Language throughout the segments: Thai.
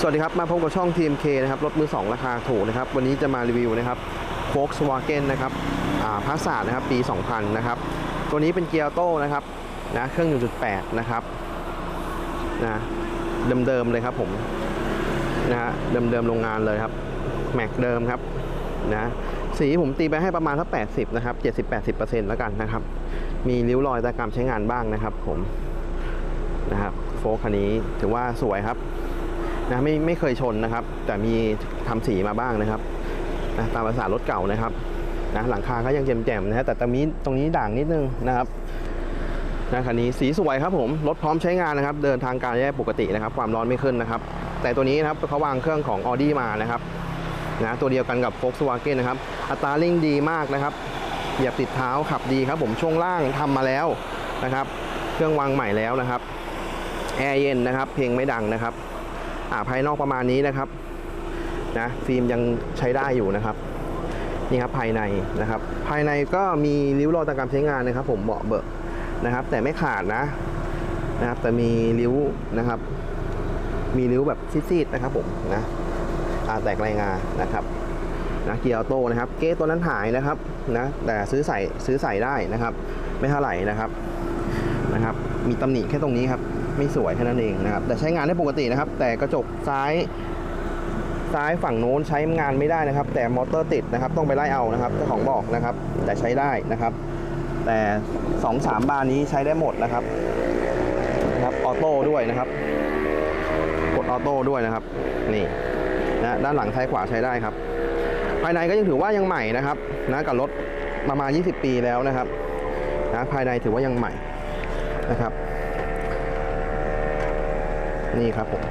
สวัสดีครับ มาพบกับช่อง TMK นะครับ รถมือ 2 ราคาถูกนะครับ วันนี้จะมารีวิวนะครับ Volkswagen นะครับพาส a นะครับ ปี 2000 นะครับ ตัวนี้เป็นเกียร์โต้นะครับนะเครื่อง 1.8 นะครับนะเดิมๆเลยครับผมนะฮะเดิมๆโรงงานเลยครับ แม็กเดิมครับนะสีผมตีไปให้ประมาณสัก80 นะครับ 70-80%แล้วกันนะครับ มีริ้วรอยตะกรรมใช้งานบ้างนะครับผมนะครับโฟล์คคันนี้ถือว่าสวยครับ นะไม่ไม่เคยชนนะครับ แต่มีทำสีมาบ้างนะครับนะตามภาษารถเก่านะครับนะหลังคาก็ยังแจ่มๆนะฮะแต่ตรงนี้ตรงนี้ด่างนิดนึงนะครับนะคันนี้สีสวยครับผมรถพร้อมใช้งานนะครับ เดินทางการได้ปกตินะครับ ความร้อนไม่ขึ้นนะครับ แต่ตัวนี้นะครับเขาวางเครื่องของ Audi มานะครับนะตัวเดียวกันกับ Volkswagen นะครับ อัตราเร่งดีมากนะครับเหยียบติดเท้าขับดีครับผมช่วงล่างทำมาแล้วนะครับ เครื่องวางใหม่แล้วนะครับแอร์เย็นนะครับ เพลงไม่ดังนะครับ อ่าภายนอกประมาณนี้นะครับนะฟิล์มยังใช้ได้อยู่นะครับนี่ครับภายในนะครับ ภายในก็มีริ้วรอยตามการใช้งานนะครับ ผมเบาะเบิกนะครับ แต่ไม่ขาดนะนะครับแต่มีริ้วนะครับ มีริ้วแบบซีดๆนะครับ ผมนะอาแตกรายงานนะครับนะเกียร์ออโต้นะครับ เก๊ตัวนั้นหายนะครับนะแต่ซื้อใส่ซื้อใส่ได้นะครับ ไม่เท่าไหร่นะครับนะครับ มีตำหนิแค่ตรงนี้ครับ ไม่สวยแค่นั้นเองนะครับ แต่ใช้งานได้ปกตินะครับ แต่กระจกซ้ายซ้ายฝั่งโน้นใช้งานไม่ได้นะครับ แต่มอเตอร์ติดนะครับ ต้องไปไล่เอานะครับเจ้าของบอกนะครับ แต่ใช้ได้นะครับ แต่2อสามบานนี้ใช้ได้หมดนะครับนะครับออโต้ด้วยนะครับ กดออโต้ด้วยนะครับ นี่นะด้านหลังซ้ายขวาใช้ได้ครับ ภายในก็ยังถือว่ายังใหม่นะครับนะกับรถประมาณ 20 ปีแล้วนะครับนะภายในถือว่ายังใหม่นะครับ นี่ครับผม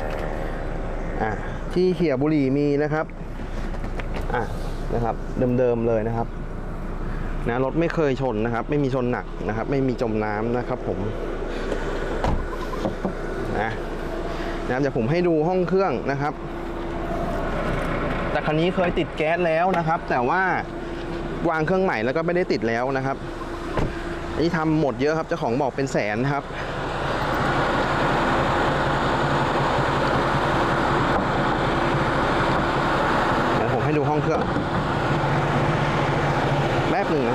อะที่เขียบุรีมีนะครับอะนะครับเดิมๆเลยนะครับนะรถไม่เคยชนนะครับ ไม่มีชนหนักนะครับ ไม่มีจมน้ำนะครับผมนะนะครับเดี๋ยวผมให้ดูห้องเครื่องนะครับ แต่คันนี้เคยติดแก๊สแล้วนะครับ แต่ว่าวางเครื่องใหม่แล้วก็ไม่ได้ติดแล้วนะครับอันนี้ทำหมดเยอะครับเจ้าของบอกเป็นแสนครับ เดี๋ยวผมให้ดูห้องเค รื่องแป๊บหนึ่ง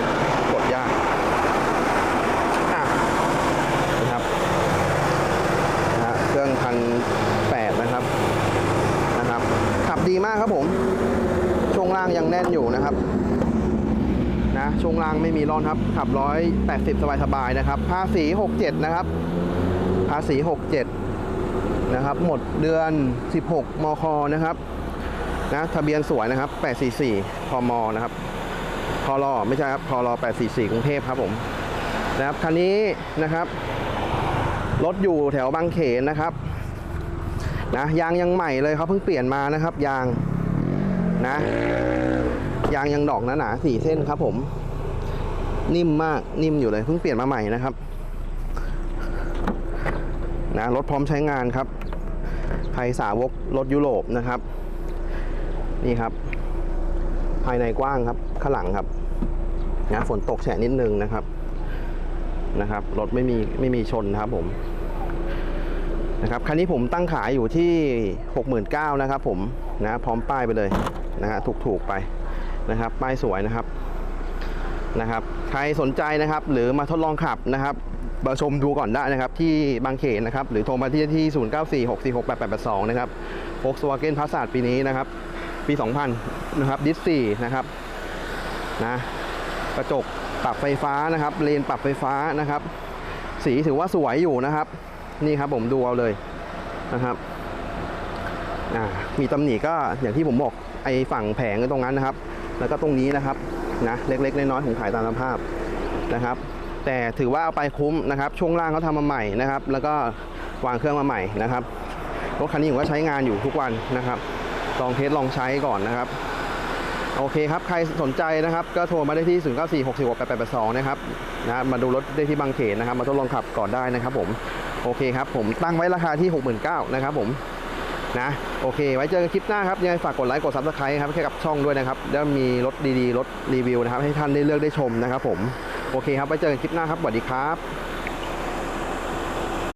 กดยากอะนะครับนะฮะเครื่องพันแปดนะครับนะครับ ขับดีมากครับผมช่วงล่างยังแน่นอยู่นะครับนะช่วงล่างไม่มีร่อนครับ ขับร้อยแปดสิบสบายๆนะครับ ภาษีหกเจ็ดนะครับ ภาษีหกเจ็ดนะครับ หมดเดือน16มคนะครับ นะทะเบียนสวยนะครับ 844 พม นะครับพลอไม่ใช่ครับพล844 กรุงเทพครับผม นะครับ คันนี้นะครับ รถอยู่แถวบางเขนนะครับ นะ ยางยังใหม่เลยเขาเพิ่งเปลี่ยนมานะครับ ยาง นะ ยางยังดอกหนาหนาๆสี่เส้นครับผม นิ่มมาก นิ่มอยู่เลย เพิ่งเปลี่ยนมาใหม่นะครับ นะ รถพร้อมใช้งานครับ ใครสาวกรถยุโรปนะครับ นี่ครับ ภายในกว้างครับข้างหลังครับนะฝนตกแฉะนิดนึงนะครับนะครับรถไม่มีไม่มีชนครับผมนะครับคันนี้ผมตั้งขายอยู่ที่ 69,000นะครับผมนะพร้อมป้ายไปเลยนะฮะถูกๆไปนะครับป้ายสวยนะครับนะครับใครสนใจนะครับหรือมาทดลองขับนะครับมาชมดูก่อนได้นะครับที่บางเขนนะครับหรือโทรมาที่ที่ 0946468882 นะครับ Volkswagen Passat ปีนี้นะครับ ปี 2000 นะครับ ดิสสี่นะครับนะกระจกปรับไฟฟ้านะครับ เลนปรับไฟฟ้านะครับ สีถือว่าสวยอยู่นะครับ นี่ครับผมดูเอาเลยนะครับอ่ามีตำหนิก็อย่างที่ผมบอกไอ้ฝั่งแผงตรงนั้นนะครับ แล้วก็ตรงนี้นะครับนะเล็กๆน้อยๆผมขายตามสภาพนะครับ แต่ถือว่าเอาไปคุ้มนะครับ ช่วงล่างเขาทำมาใหม่นะครับ แล้วก็วางเครื่องมาใหม่นะครับรถคันนี้ผมก็ใช้งานอยู่ทุกวันนะครับ ลองเทสลองใช้ก่อนนะครับ โอเคครับ ใครสนใจนะครับ ก็โทรมาได้ที่ 0 9 4 6 4 6 8 8 2 นะครับนะมาดูรถได้ที่บางเขนนะครับ มาทดลองขับก่อนได้นะครับผม โอเคครับ ผมตั้งไว้ราคาที่ 69,000นะครับผมนะโอเค ไว้เจอกันคลิปหน้าครับยังไงฝากกดไลค์กดซับสไครต์ครับให้กับช่องด้วยนะครับแล้วมีรถดีๆรถรีวิวนะครับ ให้ท่านได้เลือกได้ชมนะครับผม โอเคครับ ไว้เจอกันคลิปหน้าครับสวัสดีครับ